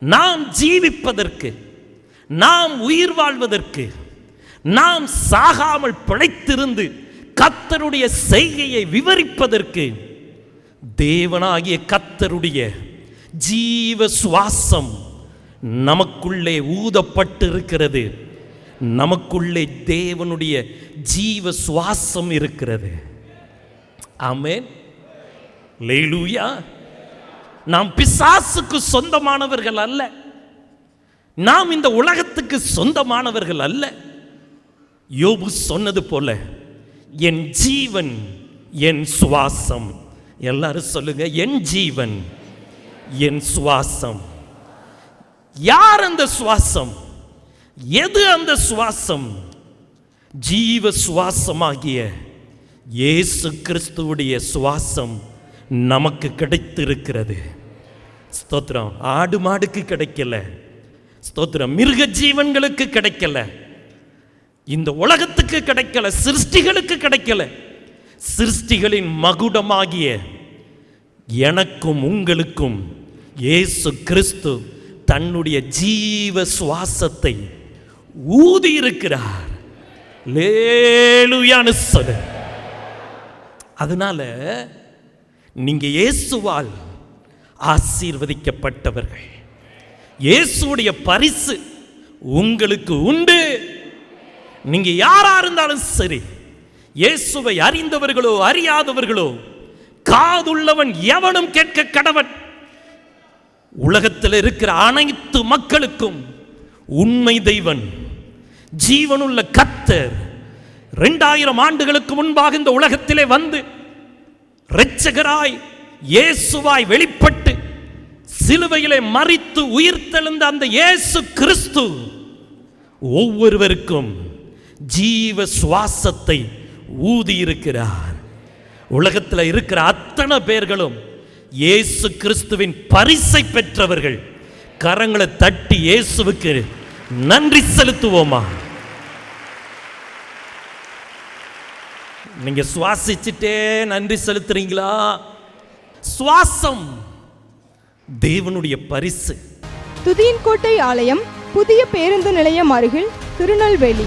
நாம் ஜீவிப்பதற்கு நாம் உயிர் வாழ்வதற்கு நாம் சாகாமல் பிழைத்திருந்து கத்தருடைய செய்கையை விவரிப்பதற்கு தேவனாகிய கத்தருடைய ஜீவ சுவாசம் நமக்குள்ளே ஊதப்பட்டு இருக்கிறது நமக்குள்ளே தேவனுடைய ஜீவ சுவாசம் இருக்கிறது. ஆமேன். லேலூயா நாம் பிசாசுக்கு சொந்தமானவர்கள் அல்ல. நாம் இந்த உலகத்துக்கு சொந்தமானவர்கள் அல்ல. யோபு சொன்னது போல என் ஜீவன் என் சுவாசம். எல்லாரும் சொல்லுங்க என் ஜீவன் என் சுவாசம். யார் அந்த சுவாசம்? எது அந்த சுவாசம்? ஜீவ சுவாசமாகிய இயேசு கிறிஸ்துவுடைய சுவாசம் நமக்கு கிடைத்திருக்கிறது. ஸ்தோத்திரம். ஆடு மாடுக்கு கிடைக்கல. ஸ்தோத்திரம். மிருக ஜீவன்களுக்கு கிடைக்கல. இந்த உலகத்துக்கு கிடைக்கல. சிருஷ்டிகளுக்கு கிடைக்கல. சிருஷ்டிகளின் மகுடமாகிய எனக்கும் உங்களுக்கும் இயேசு கிறிஸ்து தன்னுடைய ஜீவ சுவாசத்தை ஊதி இருக்கிறார் லேலுயான்னு சொல்லு. அதனால நீங்க இயேசுவால் ஆசீர்வதிக்கப்பட்டவர்கள். இயேசுடைய பரிசு உங்களுக்கு உண்டு. நீங்க யாரா இருந்தாலும் சரி இயேசுவை அறிந்தவர்களோ அறியாதவர்களோ காதுள்ளவன் எவனும் கேட்க கடவன். உலகத்தில் இருக்கிற அனைத்து மக்களுக்கும் உண்மை தெய்வன் ஜீவனுள்ள கத்தர் ரெண்டாயிரம் ஆண்டுகளுக்கு முன்பாக இந்த உலகத்திலே வந்து இரட்சகராய் இயேசுவாய் வெளிப்பட்டு சிலுவையிலே மறித்து உயிர்த்தெழுந்த அந்த இயேசு கிறிஸ்து ஒவ்வொருவருக்கும் ஜீவ சுவாசத்தை ஊதி இருக்கிறார் உலகத்தில் இருக்கிற அத்தனை பேர்களும் இயேசு கிறிஸ்துவின் பரிசை பெற்றவர்கள். கரங்களை தட்டி இயேசுவுக்கு நன்றி செலுத்துவோமா? நீங்க சுவாசிச்சுட்டே நன்றி செலுத்துறீங்களா? சுவாசம் தேவனுடைய பரிசு. துதியின் கோட்டை ஆலயம் புதிய பேருந்து நிலையம் அருகில் திருநெல்வேலி.